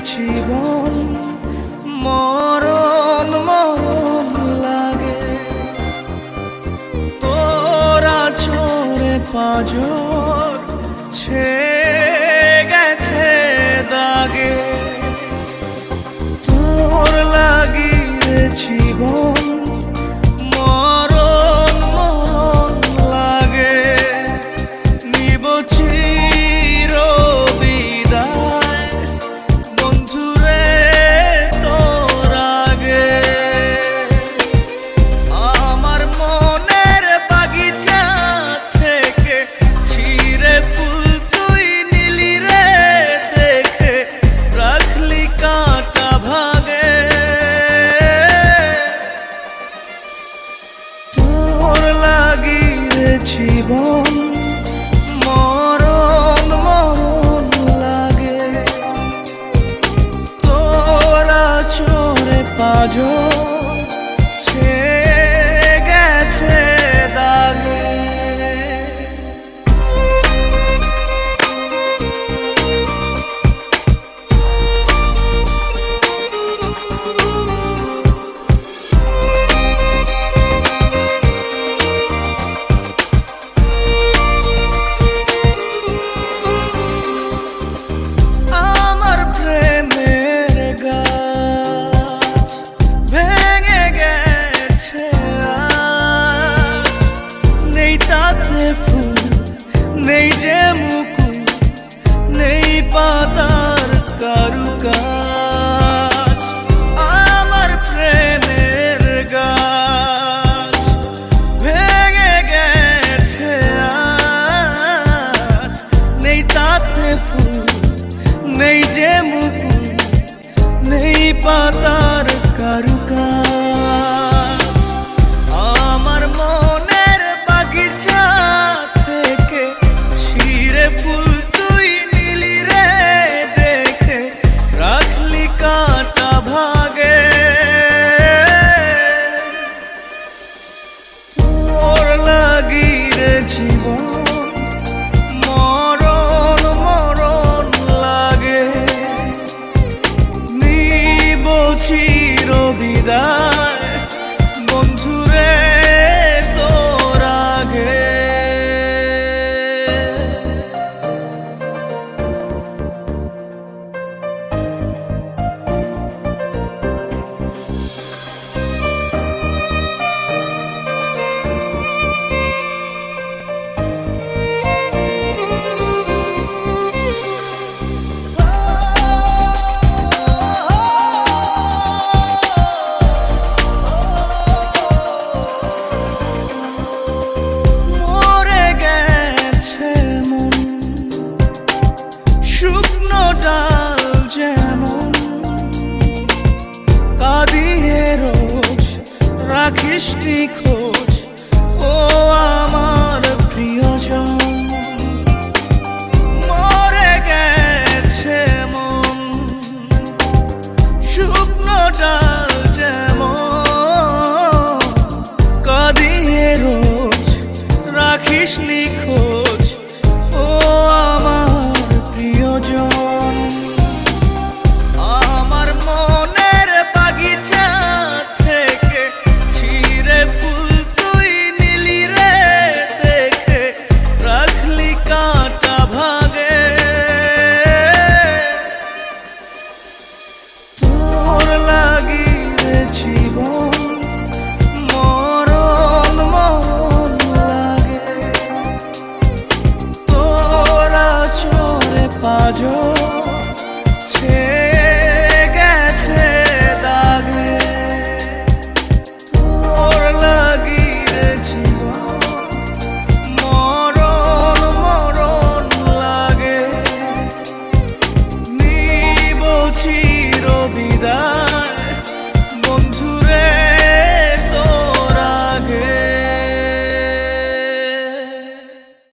পেয়েছি বল মরণ মরণ লাগে। তোরা চোরে পাঁচর ছে पा Christi Christi